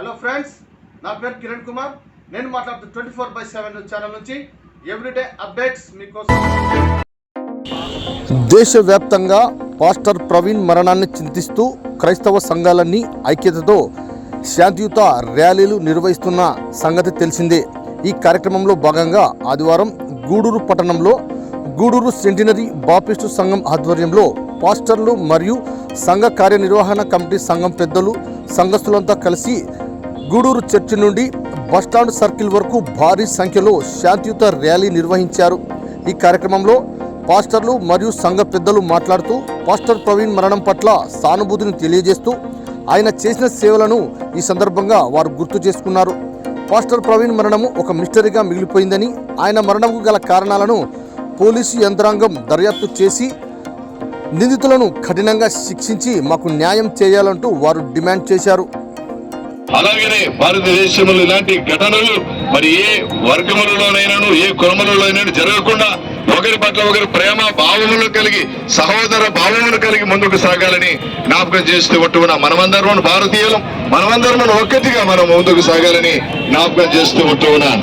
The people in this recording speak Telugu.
హలో ఫ్రెండ్స్ నా పేరు కిరణ్ కుమార్. నేను మాట్లాడుతూ twenty four by seven channel నుంచి ఎవ్రీడే అప్డేట్స్ మీకోసం. దేశవ్యాప్తంగా పాస్టర్ ప్రవీణ్ మరణాన్ని చింతిస్తూ క్రైస్తవ సంఘాలన్నీ ఐక్యతతో శాంతియుత ర్యాలీలు నిర్వహిస్తున్న సంగతి తెలిసిందే. ఈ కార్యక్రమంలో భాగంగా ఆదివారం గూడూరు పట్టణంలో గూడూరు సెంటినరీ బాపిస్టు సంఘం ఆధ్వర్యంలో పాస్టర్లు మరియు సంఘ కార్యనిర్వహణ కమిటీ సంఘం పెద్దలు సంఘస్థులంతా కలిసి గూడూరు చర్చి నుండి బస్టాండ్ సర్కిల్ వరకు భారీ సంఖ్యలో శాంతియుత ర్యాలీ నిర్వహించారు. ఈ కార్యక్రమంలో పాస్టర్లు మరియు సంఘ పెద్దలు మాట్లాడుతూ పాస్టర్ ప్రవీణ్ మరణం పట్ల సానుభూతిని తెలియజేస్తూ ఆయన చేసిన సేవలను ఈ సందర్భంగా వారు గుర్తు చేసుకున్నారు. పాస్టర్ ప్రవీణ్ మరణము ఒక మిస్టరీగా మిగిలిపోయిందని ఆయన మరణంకు గల కారణాలను పోలీసు యంత్రాంగం దర్యాప్తు చేసి నిందితులను కఠినంగా శిక్షించి మాకు న్యాయం చేయాలంటూ వారు డిమాండ్ చేశారు. అలాగనే భారతదేశంలో ఇలాంటి ఘటనలు మరి ఏ వర్గములలోనైనాను ఏ కులములలోనైనా జరగకుండా ఒకరి పట్ల ఒకరి ప్రేమ భావములు కలిగి సహోదర భావములు కలిగి ముందుకు సాగాలని జ్ఞాపకం చేస్తూ ఉంటున్నా మనమందరం భారతీయులం మనమందరం ఒక్కటిగా మనం ముందుకు సాగాలని జ్ఞాపకం చేస్తూ ఉంటూ ఉన్నాను